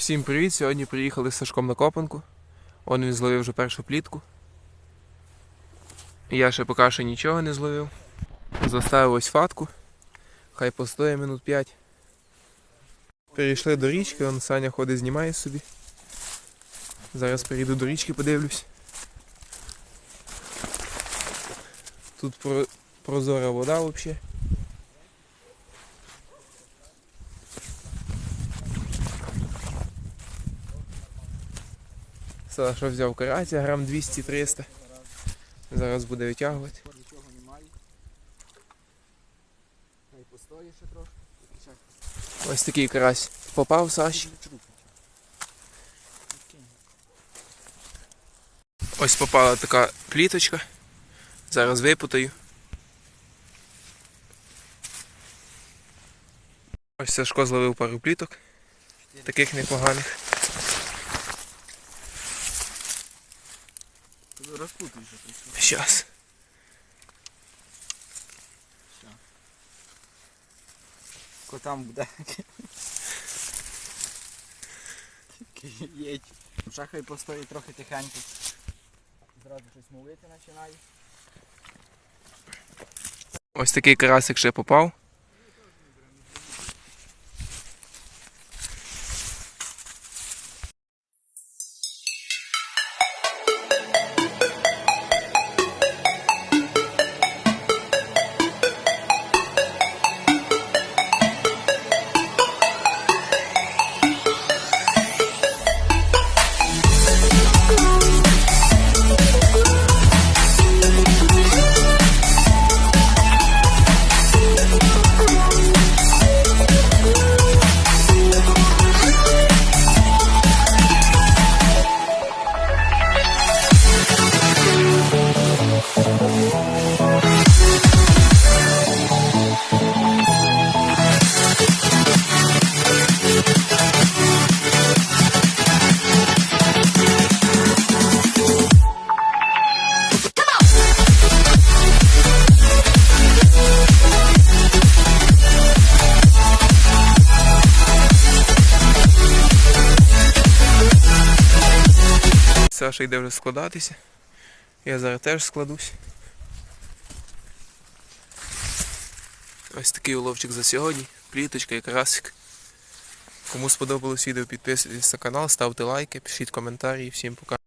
Всім привіт! Сьогодні приїхали з Сашком на Копанку. Он він зловив вже першу плітку. Я ще поки що нічого не зловив. Заставив ось фатку. Хай постоє минут 5. Перейшли до річки, он Саня ходить, знімає собі. Зараз перейду до річки, подивлюсь. Тут прозора вода взагалі. Саша взяв карася, грам 200-300. Зараз буде витягувати. Нічого немає. Ось такий карась попав Саші. Ось попала така пліточка. Зараз випутаю. Ось Сашко зловив пару пліток. Таких непоганих. Розпутуй ще трохи. Щас. Котам буде. Їдь. Ще хай постоїть трохи тихенько. Зразу щось мовити починає. Ось такий карасик ще попав. Саша йде вже складатися. Я зараз теж складусь. Ось такий уловчик за сьогодні. Пліточка і карасик. Кому сподобалось відео, підписуйтесь на канал, ставте лайки, пишіть коментарі. Всім пока.